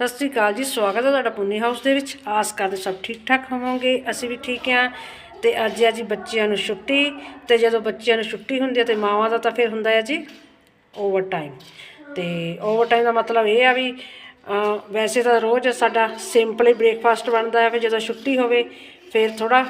ਸਤਿ ਸ੍ਰੀ ਅਕਾਲ ਜੀ, ਸਵਾਗਤ ਹੈ ਤੁਹਾਡਾ ਪੁੰਨੀ ਹਾਊਸ ਦੇ ਵਿੱਚ। ਆਸ ਕਰਦੇ ਸਭ ਠੀਕ ਠਾਕ ਹੋਵੋਗੇ, ਅਸੀਂ ਵੀ ਠੀਕ ਹਾਂ। ਤੇ ਅੱਜ ਆ ਜੀ ਬੱਚਿਆਂ ਨੂੰ ਛੁੱਟੀ, ਤੇ ਜਦੋਂ ਬੱਚਿਆਂ ਨੂੰ ਛੁੱਟੀ ਹੁੰਦੀ ਹੈ ਤੇ ਮਾਵਾਂ ਦਾ ਤਾਂ ਫਿਰ ਹੁੰਦਾ ਹੈ ਜੀ ਓਵਰ ਟਾਈਮ ਤੇ ਓਵਰ ਟਾਈਮ ਦਾ ਮਤਲਬ ਇਹ ਆ ਵੀ ਵੈਸੇ ਤਾਂ ਰੋਜ਼ ਸਾਡਾ ਸਿੰਪਲ ਹੀ ਬ੍ਰੇਕਫਾਸਟ ਬਣਦਾ ਹੈ ਫਿਰ ਜਦੋਂ ਛੁੱਟੀ ਹੋਵੇ, ਫਿਰ ਥੋੜਾ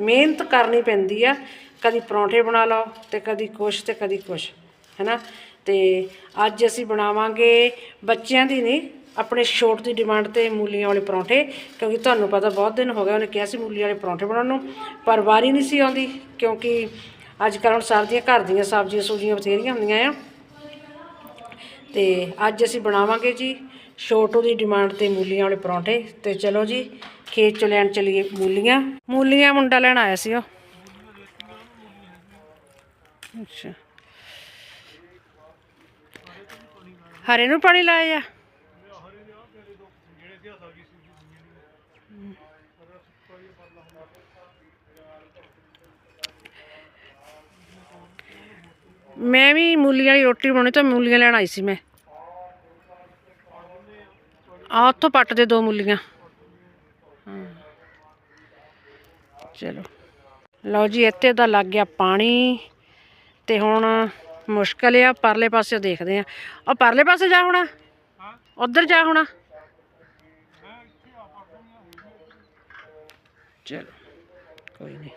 ਮਿਹਨਤ ਕਰਨੀ ਪੈਂਦੀ ਆ। ਕਦੀ ਪਰੌਂਠੇ ਬਣਾ ਲਓ ਤੇ ਕਦੀ ਕੁਛ ਤੇ ਕਦੀ ਕੁਛ ਹੈਨਾ ਤੇ ਅੱਜ ਅਸੀਂ ਬਣਾਵਾਂਗੇ ਬੱਚਿਆਂ ਦੀ ਨਹੀਂ ਆਪਣੇ ਛੋਟ ਦੀ ਡਿਮਾਂਡ ਤੇ ਮੂਲੀਆਂ ਵਾਲੇ ਪਰੌਂਠੇ, ਕਿਉਂਕਿ ਤੁਹਾਨੂੰ ਪਤਾ ਬਹੁਤ ਦਿਨ ਹੋ ਗਏ ਉਹਨੇ ਕਿਹਾ ਸੀ ਮੂਲੀ ਵਾਲੇ ਪਰੌਂਠੇ ਬਣਾਉਣ ਨੂੰ, ਪਰ ਵਾਰੀ ਨਹੀਂ ਸੀ ਆਉਂਦੀ, ਕਿਉਂਕਿ ਅੱਜ ਕੱਲ੍ਹ ਹੁਣ ਸਰਦੀਆਂ ਘਰ ਦੀਆਂ ਸਬਜ਼ੀਆਂ ਸੂਜੀਆਂ ਬਥੇਰੀਆਂ ਹੁੰਦੀਆਂ ਆ। ਤੇ ਅੱਜ ਅਸੀਂ ਬਣਾਵਾਂਗੇ ਜੀ ਛੋਟੂ ਦੀ ਡਿਮਾਂਡ ਤੇ ਮੂਲੀਆਂ ਵਾਲੇ ਪਰੌਂਠੇ, ਤੇ ਚਲੋ ਜੀ, ਖੇਤ ਚ ਲੈਣ ਚਲੀਏ ਮੂਲੀਆਂ। ਮੂਲੀਆਂ ਮੁੰਡਾ ਲੈਣ ਆਇਆ ਸੀ ਉਹ। ਅੱਛਾ। ਹਰੇ ਨੂੰ ਪਾਣੀ ਲਾਇਆ ਆ? ਮੈਂ ਵੀ ਮੂਲੀਆਂ ਵਾਲੀ ਰੋਟੀ ਬਣਾਉਣੀ ਤਾਂ ਮੂਲੀਆਂ ਲੈਣ ਆਈ ਸੀ ਮੈਂ। ਆ ਉੱਥੋਂ ਪੱਟ ਦੇ ਦੋ ਮੂਲੀਆਂ। ਚਲੋ। ਲਓ ਜੀ, ਇੱਥੇ ਦਾ ਲੱਗ ਗਿਆ ਪਾਣੀ ਤੇ ਹੁਣ ਮੁਸ਼ਕਲ ਆ, ਪਰਲੇ ਪਾਸੇ ਦੇਖਦੇ ਆ। ਉਹ ਪਰਲੇ ਪਾਸੇ ਜਾ ਹੋਣਾ? ਉਧਰ ਜਾ ਹੋਣਾ? ਚਲੋ, ਕੋਈ ਨਹੀਂ।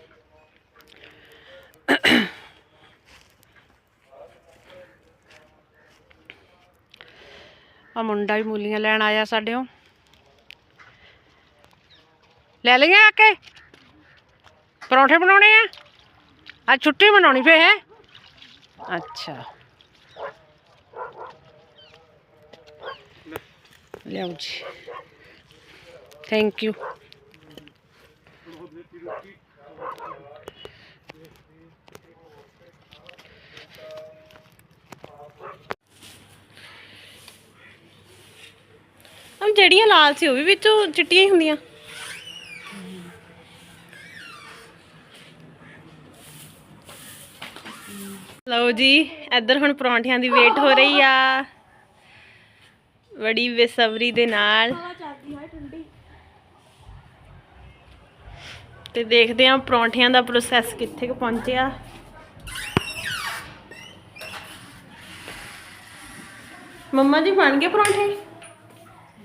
ਆ ਮੁੰਡਾ ਵੀ ਮੂਲੀਆਂ ਲੈਣ ਆਇਆ ਸਾਡੇ ਉਹ। ਲੈ ਲਈਆਂ ਆ ਕੇ? ਪਰੌਂਠੇ ਬਣਾਉਣੇ ਆ? ਅੱਜ ਛੁੱਟੀ ਮਨਾਉਣੀ ਫੇ ਹੈ? ਅੱਛਾ। ਲਿਆਓ ਜੀ। ਥੈਂਕ ਯੂ ਹਮ ਜਿਹੜੀਆਂ ਲਾਲ ਸੀ ਉਹ ਵੀ ਵਿੱਚੋਂ ਚਿੱਟੀਆਂ ਹੀ ਹੁੰਦੀਆਂ। ਲਓ ਜੀ, ਇੱਧਰ ਹੁਣ ਪਰੌਂਠਿਆਂ ਦੀ ਵੇਟ ਹੋ ਰਹੀ ਆ। ਬੜੀ ਬੇਸਬਰੀ ਦੇ ਨਾਲ। ਤੇ ਦੇਖਦੇ ਆ ਪਰੌਂਠਿਆਂ ਦਾ ਪ੍ਰੋਸੈਸ ਕਿੱਥੇ ਕੁ ਪਹੁੰਚਿਆ। ਮੰਮਾ ਜੀ, ਬਣ ਗਏ ਪਰੌਂਠੇ?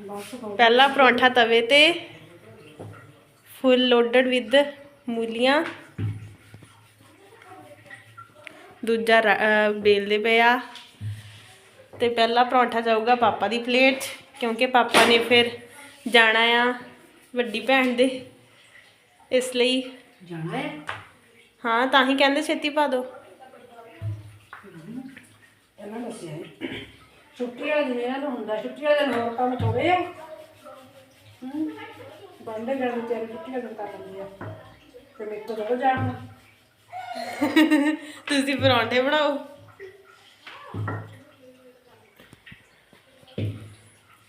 ਪਹਿਲਾ ਪਰੌਂਠਾ ਤਵੇ ਤੇ ਫੁੱਲ ਲੋਡਡ ਵਿਦ ਮੂਲੀਆਂ। ਦੂਜਾ ਬੇਲਦੇ ਪਏ ਆ ਤੇ ਪਹਿਲਾ ਪਰੌਂਠਾ ਜਾਊਗਾ ਪਾਪਾ ਦੀ ਪਲੇਟ ਕਿਉਂਕਿ ਪਾਪਾ ਨੇ ਫਿਰ ਜਾਣਾ ਆ ਵੱਡੀ ਭੈਣ ਦੇ। ਇਸ ਲਈ ਜਾਣਾ ਹੈ? ਹਾਂ ਤਾਂ ਹੀ ਕਹਿੰਦੇ ਛੇਤੀ ਪਾ ਦਿਓ ਇਹਨਾਂ ਦੱਸਿਆ। ਛੁੱਟੀ ਵਾਲੇ ਦਿਨ ਇਹਨਾਂ ਨੂੰ ਹੁੰਦਾ ਛੁੱਟੀ ਵਾਲੇ ਦਿਨ ਹੋਰ ਕੰਮ ਥੋੜੇ ਆ। ਹੂੰ, ਬੰਦੇ ਕਰਨ ਤੇ ਛੁੱਟੀ ਵਾਲੇ ਦਿਨ ਕਰ ਲੈਂਦੇ ਆ, ਤੇ ਮੇਰੇ ਤੋਂ ਰੋ ਜਾਣਾ ਤੁਸੀਂ ਪਰੌਂਠੇ ਬਣਾਓ।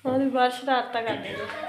ਉਹਦੇ ਬਾਹਰ ਸ਼ਰਾਰਤਾਂ ਕਰਦੇ ਨੇ।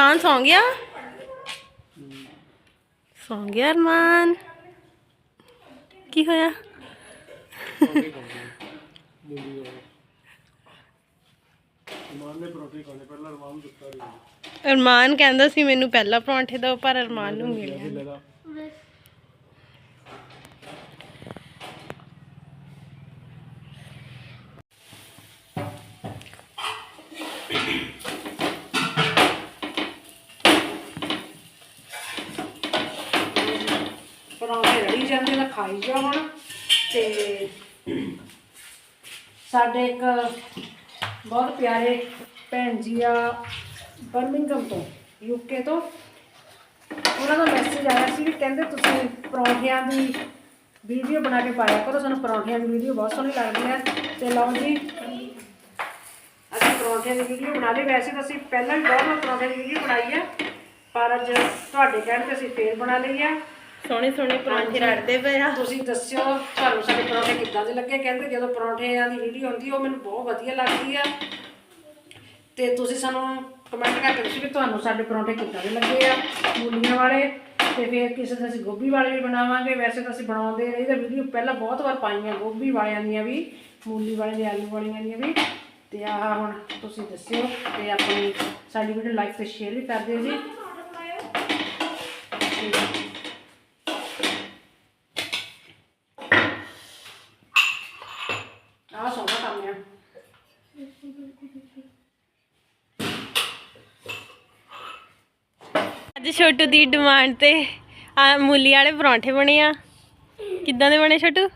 ਅਰਮਾਨ ਸੌਂ ਗਿਆ? ਸੌਂ ਗਿਆ ਅਰਮਾਨ। ਕੀ ਹੋਇਆ? ਅਰਮਾਨ ਕਹਿੰਦਾ ਸੀ ਮੈਨੂੰ ਪਹਿਲਾਂ ਪਰੌਂਠੇ ਦਿਓ, ਪਰ ਅਰਮਾਨ ਨੂੰ ਮਿਲਿਆ ਨੀ। ਪਰੌਂਠੇ ਰੜੀ ਜਾਂਦੇ ਤਾਂ ਖਾਈ ਜਾਓ ਹੁਣ ਤੇ ਸਾਡੇ ਇੱਕ ਬਹੁਤ ਪਿਆਰੇ ਭੈਣ ਜੀ ਆ ਬਰਮਿੰਗਮ ਤੋਂ ਯੂਕੇ ਤੋਂ। ਉਹਨਾਂ ਦਾ ਮੈਸੇਜ ਆਇਆ ਸੀ ਵੀ ਕਹਿੰਦੇ ਤੁਸੀਂ ਪਰੌਂਠਿਆਂ ਦੀ ਵੀਡੀਓ ਬਣਾ ਕੇ ਪਾਇਆ ਕਰੋ, ਸਾਨੂੰ ਪਰੌਂਠਿਆਂ ਦੀ ਵੀਡੀਓ ਬਹੁਤ ਸੋਹਣੀ ਲੱਗਦੀ ਹੈ। ਤੇ ਲਓ ਜੀ, ਅਸੀਂ ਪਰੌਂਠਿਆਂ ਦੀ ਵੀਡੀਓ ਬਣਾ ਲਈ। ਵੈਸੇ ਤਾਂ ਅਸੀਂ ਪਹਿਲਾਂ ਵੀ ਬਹੁਤ ਪਰੌਂਠਿਆਂ ਦੀ ਵੀਡੀਓ ਬਣਾਈ ਹੈ, ਪਰ ਅੱਜ ਤੁਹਾਡੇ ਕਹਿਣ ਤੇ ਅਸੀਂ ਫੇਰ ਬਣਾ ਲਈ ਆ ਸੋਹਣੇ ਸੋਹਣੇ ਪਰੌਂਠੇ ਰੜਦੇ ਪਏ ਆ। ਤੁਸੀਂ ਦੱਸਿਓ ਤੁਹਾਨੂੰ ਸਾਡੇ ਪਰੌਂਠੇ ਕਿੱਦਾਂ ਦੇ ਲੱਗੇ? ਕਹਿੰਦੇ ਜਦੋਂ ਪਰੌਂਠਿਆਂ ਦੀ ਵੀਡੀਓ ਆਉਂਦੀ ਉਹ ਮੈਨੂੰ ਬਹੁਤ ਵਧੀਆ ਲੱਗਦੀ ਆ। ਤੇ ਤੁਸੀਂ ਸਾਨੂੰ ਕਮੈਂਟ ਕਰਕੇ ਦੱਸੋ ਕਿ ਤੁਹਾਨੂੰ ਸਾਡੇ ਪਰੌਂਠੇ ਕਿੱਦਾਂ ਦੇ ਲੱਗੇ ਆ ਮੂਲੀਆਂ ਵਾਲੇ। ਤੇ ਫਿਰ ਕਿਸੇ ਦਿਨ ਅਸੀਂ ਗੋਭੀ ਵਾਲੇ ਵੀ ਬਣਾਵਾਂਗੇ। ਵੈਸੇ ਤਾਂ ਅਸੀਂ ਬਣਾਉਂਦੇ ਰਹੀ ਤਾਂ ਵੀਡੀਓ ਪਹਿਲਾਂ ਬਹੁਤ ਵਾਰ ਪਾਈਆਂ ਗੋਭੀ ਵਾਲਿਆਂ ਦੀਆਂ ਵੀ ਮੂਲੀ ਵਾਲੇ ਦੇ ਆਲੂ ਵਾਲੀਆਂ ਦੀਆਂ ਵੀ। ਤੇ ਆਹ ਹੁਣ ਤੁਸੀਂ ਦੱਸਿਓ ਤੇ ਆਪਣੀ ਸਾਡੀ ਵੀਡੀਓ ਲਾਈਕ ਤੇ ਸ਼ੇਅਰ ਵੀ ਕਰ ਦਿਓ ਜੀ ਆਹ ਸੋਹਣਾ ਕੰਮ ਆ ਅੱਜ ਛੋਟੂ ਦੀ ਡਿਮਾਂਡ ਤੇ ਆ ਮੂਲੀ ਵਾਲੇ ਪਰੌਂਠੇ ਬਣੇ ਆ। ਕਿੱਦਾਂ ਦੇ ਬਣੇ ਛੋਟੂ?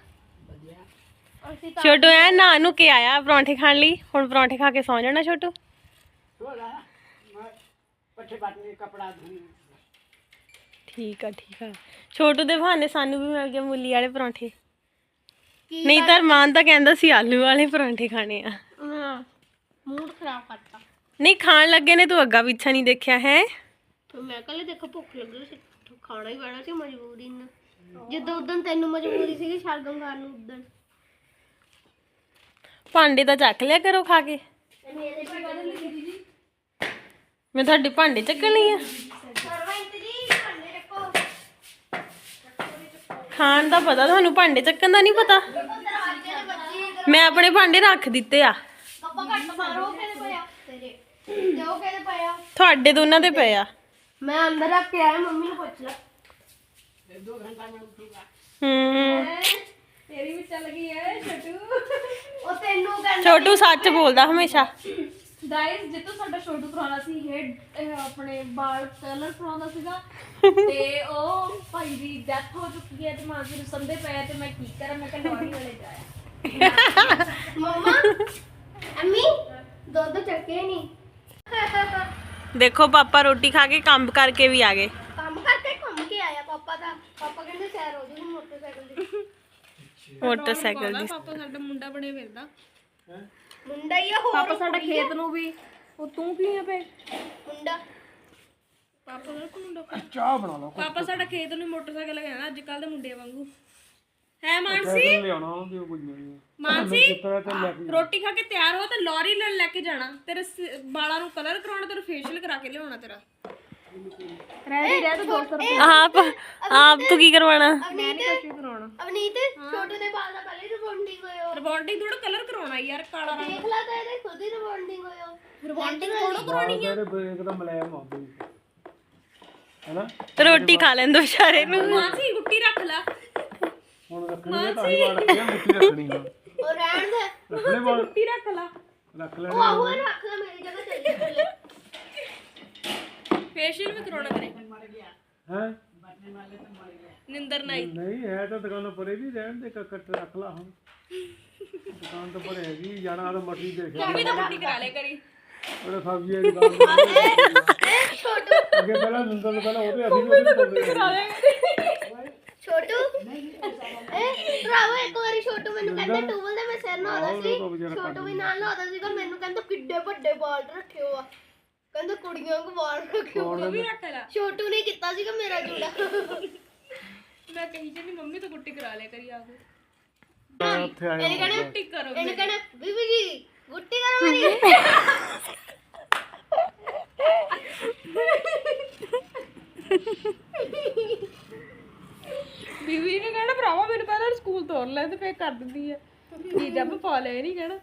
ਛੋਟੂ ਐ ਨਾ ਨੂੰ ਕੇ ਆਇਆ ਪਰੌਂਠੇ ਖਾਣ ਲਈ? ਹੁਣ ਪਰੌਂਠੇ ਖਾ ਕੇ ਸੌਂ ਜਾਣਾ ਛੋਟੂ? ਠੀਕ ਆ ਠੀਕ ਆ। ਛੋਟੂ ਦੇ ਬਹਾਨੇ ਸਾਨੂੰ ਵੀ ਮਿਲ ਗਏ ਮੂਲੀ ਵਾਲੇ ਪਰੌਂਠੇ। ਨਹੀਂ ਤਾਂ ਮਾਨ ਤਾਂ ਕਹਿੰਦਾ ਸੀ ਆਲੂ ਵਾਲੇ ਪਰੌਂਠੇ ਖਾਣੇ ਆ। ਮੂਡ ਖਰਾਬ ਕਰਤਾ। ਨਹੀਂ ਖਾਣ ਲੱਗੇ ਨੇ ਤੂੰ ਅੱਗਾ ਪਿੱਛਾ ਨਹੀਂ ਦੇਖਿਆ ਹੈ? ਮੈਂ ਕੱਲੇ ਦੇਖੋ ਭੁੱਖ ਲੱਗੀ ਸੀ ਖਾਣਾ ਹੀ ਪੈਣਾ ਸੀ ਮਜਬੂਰੀ ਨਾਲ। ਜਦੋਂ ਉਦੋਂ ਤੈਨੂੰ ਮਜਬੂਰੀ ਸੀਗੀ ਸ਼ਲਗਮ ਖਾਣ ਨੂੰ ਉਦੋਂ ਭਾਂਡੇ ਤਾਂ ਚੱਕ ਲਿਆ ਕਰੋ ਖਾ ਕੇ। ਮੇਰੇ ਮੈਂ ਤੁਹਾਡੇ ਭਾਂਡੇ ਚੱਕਣੇ ਆ। ਸਰਵੈਂਟ ਜੀ ਭਾਂਡੇ ਰੱਖੋ ਖਾਣ ਦਾ ਪਤਾ ਤੁਹਾਨੂੰ ਭਾਂਡੇ ਚੱਕਣ ਦਾ ਨਹੀਂ ਪਤਾ। ਮੈਂ ਆਪਣੇ ਭਾਂਡੇ ਰੱਖ ਦਿੱਤੇ ਆ। ਪਾਪਾ ਘੱਟ ਮਾਰੋ ਕਿਹਦੇ ਪਿਆ ਤੇਰੇ। ਜਾਓ ਕਿਹਦੇ ਪਿਆ ਤੁਹਾਡੇ ਦੋਨਾਂ ਦੇ ਪਏ ਆ। ਮੈਂ ਅੰਦਰ ਰੱਖ ਕੇ ਆਇਆ ਮੰਮੀ ਨੂੰ ਪੁੱਛ ਲੈ। ਹੂੰ। ਤੇਰੀ ਵੀ ਚੱਲ ਗਈ ਹੈ ਛੋਟੂ ਉਹ ਤੈਨੂੰ ਕਹਿੰਦਾ ਛੋਟੂ ਸੱਚ ਬੋਲਦਾ ਹਮੇਸ਼ਾ। ਗਾਇਸ ਜਿੱਤੋਂ ਸਾਡਾ ਛੋਟੂ ਕਰਾਉਣਾ ਸੀ ਹੇਡ ਆਪਣੇ ਵਾਲ ਕਲਰ ਕਰਾਉਂਦਾ ਸੀਗਾ। ਤੇ ਉਹ ਭਾਈ ਦੀ ਡੈਥ ਹੋ ਚੁੱਕੀ ਹੈ ਤੇ ਮਾਂ ਜੀ ਨੂੰ ਸੰਦੇ ਪਏ ਤੇ ਮੈਂ ਕੀ ਕਰਾਂ ਮੈਂ ਕਿਹਾ ਲੋੜੀ ਵਾਲੇ ਜਾਇਆ ਮਮਾ ਅੰਮੀ ਦੁੱਧ ਚੱਕੇ ਨਹੀਂ ਦੇਖੋ ਪਾਪਾ ਰੋਟੀ ਖਾ ਕੇ ਕੰਮ ਕਰਕੇ ਵੀ ਆ ਗਏ। ਕੰਮ ਕਰਕੇ ਘੁੰਮ ਕੇ ਆਇਆ ਪਾਪਾ ਦਾ। ਪਾਪਾ ਕਹਿੰਦੇ ਸੈਰ ਹੋ ਜੂਗੀ ਮੋਟਰਸਾਈਕਲ ਦੀ। ਮੋਟਰਸਾਈਕਲ ਦੀ। ਪਾਪਾ ਸਾਡਾ ਮੁੰਡਾ ਬਣੇ ਫਿਰਦਾ। ਮੁੰਡਾ ਹੀ ਆ ਹੋਰ ਪਾਪਾ ਸਾਡਾ ਖੇਤ ਨੂੰ ਵੀ। ਉਹ ਤੂੰ ਕੀ ਹੈ ਪੇ ਮੁੰਡਾ। ਪਾਪਾ ਦਾ ਕੋ ਮੁੰਡਾ। ਚਾਹ ਬਣਾ ਲਓ। ਪਾਪਾ ਸਾਡਾ ਖੇਤ ਨੂੰ ਮੋਟਰਸਾਈਕਲ ਲਗਾਣਾ ਅੱਜ ਕੱਲ ਦੇ ਮੁੰਡਿਆਂ ਵਾਂਗੂ। ਹੈ ਮਾਨਸੀ? ਮਾਨਸੀ? ਰੋਟੀ ਖਾ ਕੇ ਤਿਆਰ ਹੋ ਤੇ ਲੋਰੀ ਲੈ ਲੈ ਕੇ ਜਾਣਾ। ਤੇਰੇ ਸ- ਵਾਲਾਂ ਨੂੰ ਕਲਰ ਕਰਾਉਣਾ ਤੇਰਾ ਫੇਸ਼ੀਅਲ ਕਰਾ ਕੇ ਲਿਆਉਣਾ ਤੇਰਾ। ਰਹਿ ਰਹਿ ਤੇ 200 ਰੁਪਏ। ਆਪ ਆਪ ਤੂੰ ਕੀ ਕਰਵਾਣਾ ਅਵਨੀਤ ਅਵਨੀਤ ਛੋਟੂ ਦੇ ਬਾਲ ਦਾ ਪਹਿਲੇ ਰਿਬੌਂਡਿੰਗ ਹੋਇਆ ਰਿਬੌਂਡਿੰਗ ਥੋੜਾ ਕਲਰ ਕਰਾਉਣਾ ਯਾਰ ਕਾਲਾ ਰੰਗ। ਦੇਖ ਲਾ ਤਾਂ ਇਹਦੇ ਖੁਦ ਹੀ ਰਿਬੌਂਡਿੰਗ ਹੋਇਆ ਰਿਬੌਂਡਿੰਗ ਥੋੜਾ ਕਰਾਉਣੀ ਆ। ਰੋਟੀ ਖਾ ਲੈਂਦੋ ਵਿਚਾਰੇ ਨੂੰ। ਮਾਨਸੀ ਗੁੱਟੀ ਰੱਖ ਲੈ। ਉਹ ਰਹਿਣ ਦੇ। ਗੁੱਟੀ ਰੱਖ ਲੈ। ਉਹ ਆਹੋ ਇਹ ਰੱਖ ਲੈ ਮੇਰੀ ਜਗ੍ਹਾ ਚੱਲੀ ਚੱਲੇ ਫੇਸ਼ੀਅਲ ਵੀ ਕਰਾਉਣਾ ਕਰੇ। ਹੈ? ਨਿੰਦਰ ਨਾਈ। ਨਹੀਂ ਹੈ ਤਾਂ ਦੁਕਾਨ ਪਰੇ ਵੀ ਰਹਿਣ ਦੇ ਕੱਟ ਰੱਖ ਲਾ ਹੁਣ। ਦੁਕਾਨ ਤੋਂ ਪਰੇ ਹੈਗੀ ਜਾਣਾ ਤਾਂ ਮਟਰੀ ਦੇਖਿਆ ਵੀ ਤਾਂ ਗੁੱਟੀ ਕਰਾ ਲੈ ਕਰੀ। ਉਹਨੇ ਸਬਜ਼ੀ ਦੀ ਦੁਕਾਨ ਇਹ ਛੋਟੂ ਅੱਗੇ ਪਹਿਲਾਂ ਨੰਦਰ ਤੋਂ ਪਹਿਲਾਂ ਉਹਦੇ ਅਸੀਂ ਵੀ ਉਹਦੇ ਕੋਲ ਛੋਟੂ? ਇਹ ਭਰਾਵਾ ਇੱਕ ਵਾਰੀ ਛੋਟੂ ਮੈਨੂੰ ਕਹਿੰਦਾ ਟੂਵਲ ਦੇ ਮੈਂ ਸਿਰ ਨਹਾਉਂਦਾ ਸੀ। ਛੋਟੂ ਵੀ ਨਾਲ ਨਹਾਉਂਦਾ ਸੀਗਾ ਮੈਨੂੰ ਕਹਿੰਦਾ ਕਿੱਡੇ ਵੱਡੇ ਵਾਲ ਰੱਖਿਓ ਆ ਕਹਿੰਦਾ ਕੁੜੀਆਂ ਨੂੰ ਵਾਲ ਰੱਖਿਓ ਵੀ ਰੱਖ ਲੈ। ਛੋਟੂ ਨੇ ਕੀਤਾ ਸੀਗਾ ਮੇਰਾ ਜੂੜਾ। ਮੈਂ ਕਹੀ ਜਾਂਦੀ ਮੰਮੀ ਤੋਂ ਗੁੱਟੀ ਕਰਾ ਲੈ ਕਰੀ ਆ ਕੇ। ਉੱਥੇ ਆਇਆ ਇਹਨੇ ਕਹਿਣਾ ਗੁੱਟੀ ਕਰੋ ਇਹਨੇ ਕਹਿਣਾ ਬੀਬੀ ਜੀ ਗੁੱਟੀ ਕਰੋ ਮੇਰੀ। ਬੀਬੀ ਨੇ ਕਹਿਣਾ ਭਰਾਵਾ ਮੈਨੂੰ ਪਹਿਲਾਂ ਸਕੂਲ ਤੋਰ ਲੈ ਤੇ ਫੇਰ ਕਰ ਦਿੰਦੀ ਆ। ਜੀ ਜੱਬ ਪਾ ਲੈ ਨਹੀਂ ਕਹਿਣਾ।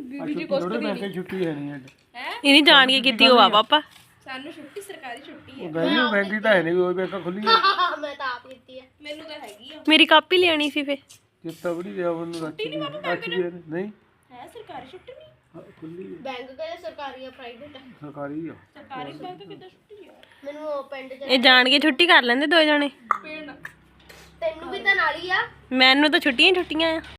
ਬੀਬੀ ਜੀ ਕੁਛ ਦੀ ਛੁੱਟੀ ਹੈ ਨਹੀਂ ਅੱਜ। ਇਹਨੇ ਜਾਣ ਕੇ ਕੀਤੀ ਹੋਆ ਪਾਪਾ? ਸਾਨੂੰ ਛੁੱਟੀ ਸਰਕਾਰੀ ਛੁੱਟੀ ਉਹ ਗਈ ਉਹ ਬੈਂਕ ਦੀ ਤਾਂ ਹੈ ਨਹੀਂ ਉਹ ਬੈਂਕ ਖੁੱਲੀ ਹੈ। ਮੈਂ ਤਾਂ ਆਪ ਕੀਤੀ ਆ ਮੈਨੂੰ ਤਾਂ ਹੈਗੀ ਆ। ਮੇਰੀ ਕਾਪੀ ਲੈਣੀ ਸੀ ਫੇ। ਚਿੱਤਾ ਬੜੀ ਰਿਹਾ ਉਹਨੂੰ ਰੱਖੀ। ਨਹੀਂ। ਹੈ ਸਰਕਾਰੀ ਛੁੱਟੀ ਨਹੀਂ ਹਾਂ, ਖੁੱਲੀ ਬੈਂਕ ਕਹਿੰਦੇ ਸਰਕਾਰੀ ਆ ਪ੍ਰਾਈਵੇਟ ਆ? ਸਰਕਾਰੀ ਆ। ਸਰਕਾਰੀ ਬੈਂਕ ਕਿੱਦਾਂ ਛੁੱਟੀ ਆ? ਮੈਨੂੰ ਉਹ ਪਿੰਡ ਚ ਇਹ ਜਾਣ ਕੇ ਛੁੱਟੀ ਕਰ ਲੈਂਦੇ ਦੋ ਜਣੇ। ਤੈਨੂੰ ਵੀ ਤਾਂ ਨਾਲ ਹੀ ਆ। ਮੈਨੂੰ ਤਾਂ ਛੁੱਟੀਆਂ ਹੀ ਛੁੱਟੀਆਂ ਆ।